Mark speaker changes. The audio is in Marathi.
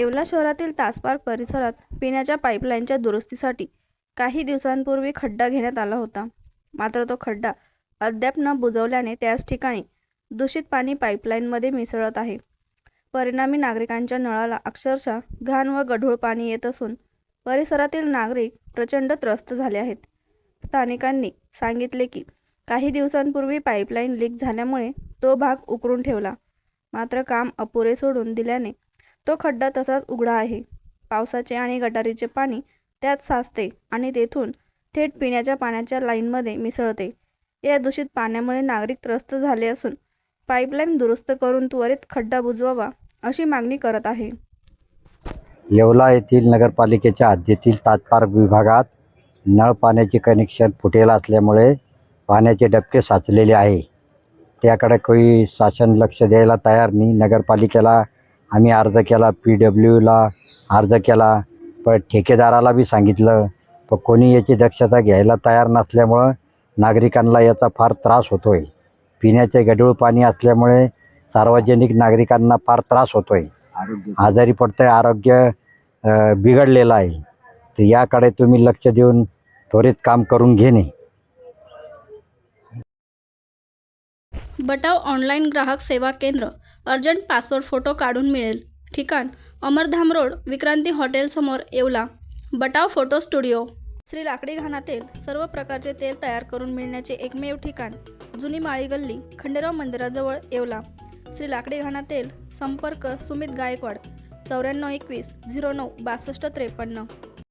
Speaker 1: येवला शहरातील तासपार्क परिसरात पिण्याच्या पाईपलाईनच्या दुरुस्तीसाठी काही दिवसांपूर्वी खड्डा घेण्यात आला होता. मात्र तो खड्डा अद्याप न बुजवल्याने त्याच ठिकाणी दूषित पाणी पाईपलाईनमध्ये मिसळत आहे. परिणामी नागरिकांच्या नळाला अक्षरशः घाण व गढूळ पाणी येत असून परिसरातील नागरिक प्रचंड त्रस्त झाले आहेत. स्थानिकांनी सांगितले की काही दिवसांपूर्वी पाईपलाईन लीक झाल्यामुळे तो भाग उकरून ठेवला. मात्र काम अपुरे सोडून दिल्याने तो खड्डा तसाच उघडा आहे. पावसाचे आणि गटारीचे पाणी त्यात साचते आणि तेथून थेट पिण्याच्या पाण्याच्या लाईनमध्ये मिसळते. या दूषित पाण्यामुळे नागरिक त्रस्त झाले असून पाईपलाईन दुरुस्त करून त्वरित खड्डा बुजवावा अशी मागणी करत आहे.
Speaker 2: येवला येथील नगरपालिकेच्या हद्दीतील तात्पार विभागात नळ पाण्याचे कनेक्शन फुटेल असल्यामुळे पाण्याचे डबके साचलेले आहे. त्याकडे काही शासन लक्ष द्यायला तयार नाही. नगरपालिकेला आम्ही अर्ज केला पी डब्ल्यूला अर्ज केला. पण ठेकेदाराला बी सांगितलं. पण कोणी याची दक्षता घ्यायला तयार नसल्यामुळं नागरिकांना याचा फार त्रास होतो आहे पिण्याचे गढूळ पाणी असल्यामुळे सार्वजनिक नागरिकांना फार त्रास होतो आहे आजारी पडतं आहे आरोग्य बिघडलेलं आहे. तर याकडे तुम्ही लक्ष देऊन त्वरित काम करून घेणे.
Speaker 1: बटाव ऑनलाईन ग्राहक सेवा केंद्र अर्जंट पासपोर्ट फोटो काढून मिळेल. ठिकाण अमरधाम रोड विक्रांती हॉटेलसमोर Yeola. Batav photo studio. Shri लाकडी घाणातील सर्व प्रकारचे तेल तयार करून मिळण्याचे एकमेव ठिकाण जुनी माळी गल्ली खंडेराव मंदिराजवळ येवला. श्री लाकडी घाणा तेल संपर्क सुमित गायकवाड चौऱ्याण्णव एकवीस झिरो नऊ बासष्ट त्रेपन्न.